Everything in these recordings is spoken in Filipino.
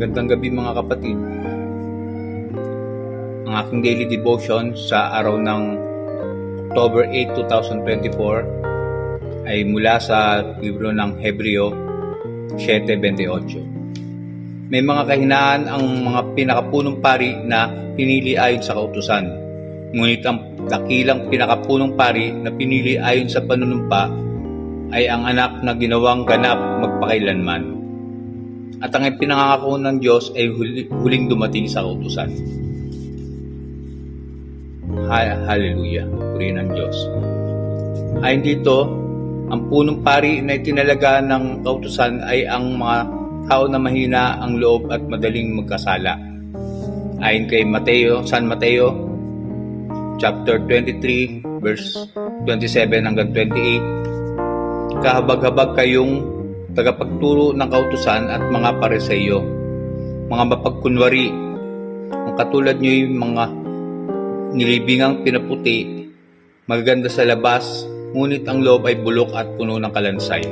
Magandang gabi mga kapatid. Ang aking daily devotion sa araw ng October 8, 2024 ay mula sa libro ng Hebreo 7.28. May mga kahinaan ang mga pinakapunong pari na pinili ayon sa kautusan. Ngunit ang dakilang pinakapunong pari na pinili ayon sa panunumpa ay ang anak na ginawang ganap magpakailanman at ang pinangako ng Diyos ay huli, huling dumating sa kautusan. Ha- Hallelujah. Purihin ng Diyos. Ayon dito, ang punong pari na itinalaga ng kautusan ay ang mga tao na mahina ang loob at madaling magkasala. Ayon kay Mateo, San Mateo, chapter 23, verse 27 hanggang 28, kahabag-habag kayong tagapagturo ng kautusan at mga pareseyo, mga mapagkunwari, ang katulad nyo yung mga nilibingang pinaputi, magaganda sa labas, ngunit ang loob ay bulok at puno ng kalansay.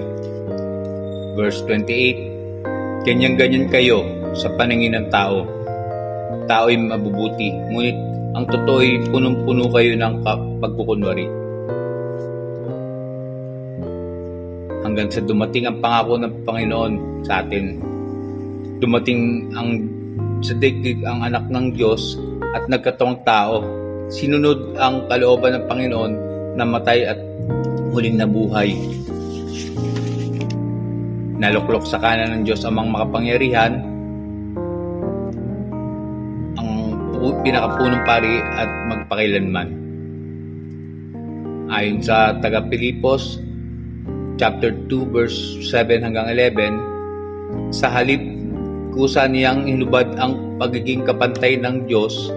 Verse 28, Ganyan-ganyan kayo sa paningin ng tao. Tao ay mabubuti, ngunit ang totoo ay punong-puno kayo ng pagkukunwari. Hanggang sa dumating ang pangako ng Panginoon sa atin. Dumating ang sa digdig ang anak ng Diyos at nagkatawang tao. Sinunod ang kalooban ng Panginoon na matay at huling nabuhay. Naluklok sa kanan ng Diyos ang mga makapangyarihan, ang pu- pinakapunong pari at magpakailanman. Ayon sa taga Pilipos, chapter 2 verse 7 hanggang 11 sa halip kusa niyang hinubad ang pagiging kapantay ng Diyos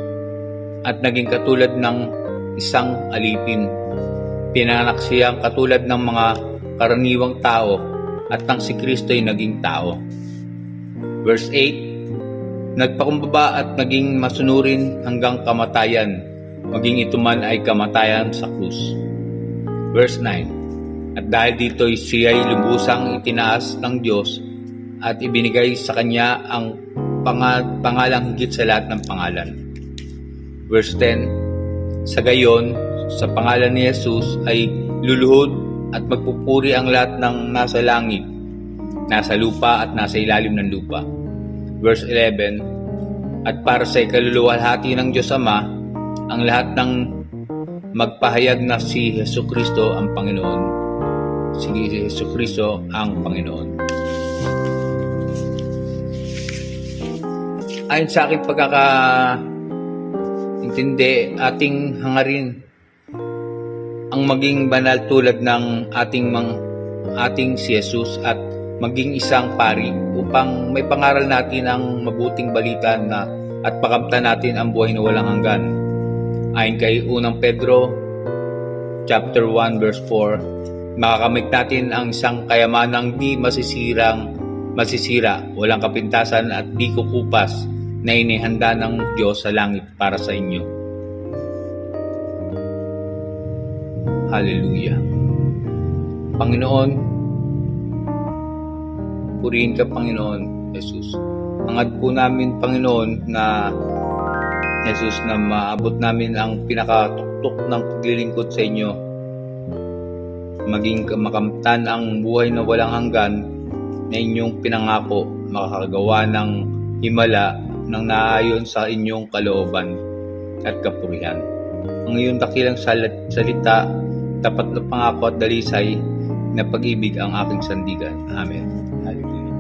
at naging katulad ng isang alipin. Pinanak siyang katulad ng mga karaniwang tao at nang si Kristo ay naging tao. Verse 8 Nagpakumbaba at naging masunurin hanggang kamatayan, maging ito man ay kamatayan sa krus. Verse 9 at dahil dito siya ay lubusang itinaas ng Diyos at ibinigay sa kanya ang panga- pangalang higit sa lahat ng pangalan. Verse 10, Sa gayon, sa pangalan ni Jesus ay luluhod at magpupuri ang lahat ng nasa langit, nasa lupa at nasa ilalim ng lupa. Verse 11, At para sa ikaluluwalhati ng Diyos Ama, ang lahat ng magpahayag na si Yesu Kristo ang Panginoon si Yesu Kristo ang Panginoon. Ayon sa aking pagkaka intindi, ating hangarin ang maging banal tulad ng ating mang, ating si Jesus at maging isang pari upang may pangaral natin ang mabuting balita na at pakamtan natin ang buhay na walang hanggan. Ayon kay unang Pedro chapter 1 verse 4 makakamit natin ang isang kayamanang di masisirang masisira, walang kapintasan at di kukupas na inihanda ng Diyos sa langit para sa inyo. Hallelujah. Panginoon, purihin ka Panginoon, Jesus. Hangad po namin Panginoon na Jesus na maabot namin ang pinakatuktok ng paglilingkod sa inyo maging makamtan ang buhay na walang hanggan na inyong pinangako makakagawa ng himala ng naayon sa inyong kalooban at kapurihan. Ang iyong dakilang salita, tapat na pangako at dalisay na pag-ibig ang aking sandigan. Amen. Hallelujah.